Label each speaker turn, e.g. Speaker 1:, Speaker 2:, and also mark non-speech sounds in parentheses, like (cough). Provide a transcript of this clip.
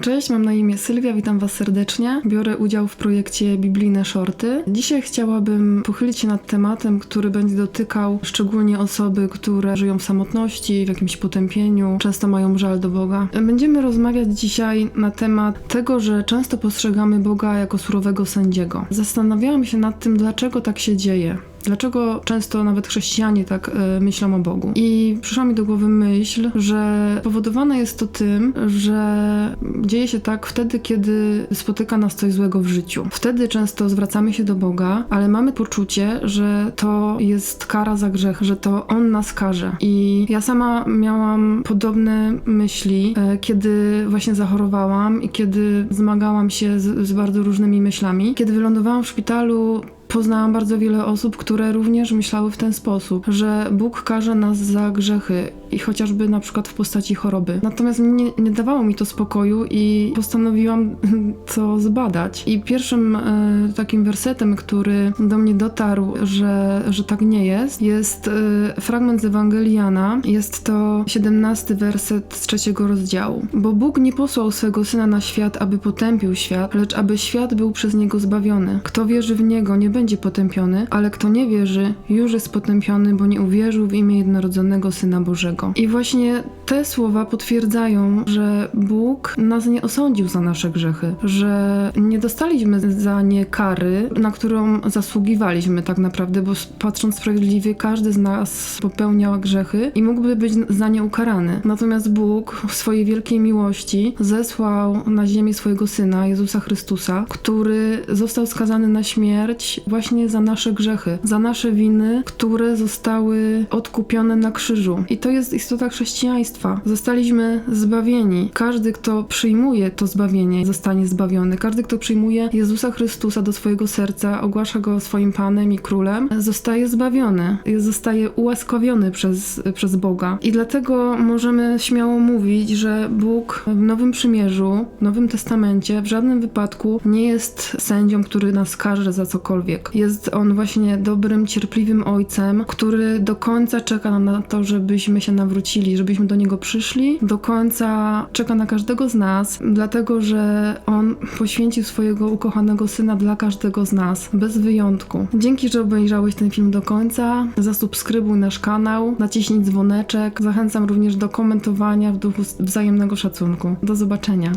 Speaker 1: Cześć, mam na imię Sylwia, witam Was serdecznie. Biorę udział w projekcie Biblijne Shorty. Dzisiaj chciałabym pochylić się nad tematem, który będzie dotykał szczególnie osoby, które żyją w samotności, w jakimś potępieniu, często mają żal do Boga. Będziemy rozmawiać dzisiaj na temat tego, że często postrzegamy Boga jako surowego sędziego. Zastanawiałam się nad tym, dlaczego tak się dzieje. Dlaczego często nawet chrześcijanie tak e, myślą o Bogu? I przyszła mi do głowy myśl, że powodowane jest to tym, że dzieje się tak wtedy, kiedy spotyka nas coś złego w życiu. Wtedy często zwracamy się do Boga, ale mamy poczucie, że to jest kara za grzech, że to On nas karze. I ja sama miałam podobne myśli, e, kiedy właśnie zachorowałam i kiedy zmagałam się z, z bardzo różnymi myślami. Kiedy wylądowałam w szpitalu, Poznałam bardzo wiele osób, które również myślały w ten sposób, że Bóg karze nas za grzechy i chociażby na przykład w postaci choroby. Natomiast nie, nie dawało mi to spokoju i postanowiłam (laughs) to zbadać. I pierwszym e, takim wersetem, który do mnie dotarł, że, że tak nie jest, jest e, fragment z Ewangelii Jana. Jest to 17 werset z trzeciego rozdziału. Bo Bóg nie posłał swego Syna na świat, aby potępił świat, lecz aby świat był przez Niego zbawiony. Kto wierzy w Niego, nie będzie potępiony, ale kto nie wierzy, już jest potępiony, bo nie uwierzył w imię jednorodzonego Syna Bożego. I właśnie te słowa potwierdzają, że Bóg nas nie osądził za nasze grzechy, że nie dostaliśmy za nie kary, na którą zasługiwaliśmy tak naprawdę, bo patrząc sprawiedliwie, każdy z nas popełniał grzechy i mógłby być za nie ukarany. Natomiast Bóg w swojej wielkiej miłości zesłał na ziemię swojego Syna, Jezusa Chrystusa, który został skazany na śmierć właśnie za nasze grzechy, za nasze winy, które zostały odkupione na krzyżu. I to jest istota chrześcijaństwa. Zostaliśmy zbawieni. Każdy, kto przyjmuje to zbawienie, zostanie zbawiony. Każdy, kto przyjmuje Jezusa Chrystusa do swojego serca, ogłasza go swoim Panem i Królem, zostaje zbawiony. Zostaje ułaskawiony przez, przez Boga. I dlatego możemy śmiało mówić, że Bóg w Nowym Przymierzu, w Nowym Testamencie w żadnym wypadku nie jest sędzią, który nas karze za cokolwiek. Jest on właśnie dobrym, cierpliwym ojcem, który do końca czeka na to, żebyśmy się nawrócili, żebyśmy do niego przyszli. Do końca czeka na każdego z nas, dlatego że on poświęcił swojego ukochanego syna dla każdego z nas, bez wyjątku. Dzięki, że obejrzałeś ten film do końca. Zasubskrybuj nasz kanał, naciśnij dzwoneczek. Zachęcam również do komentowania w duchu wzajemnego szacunku. Do zobaczenia.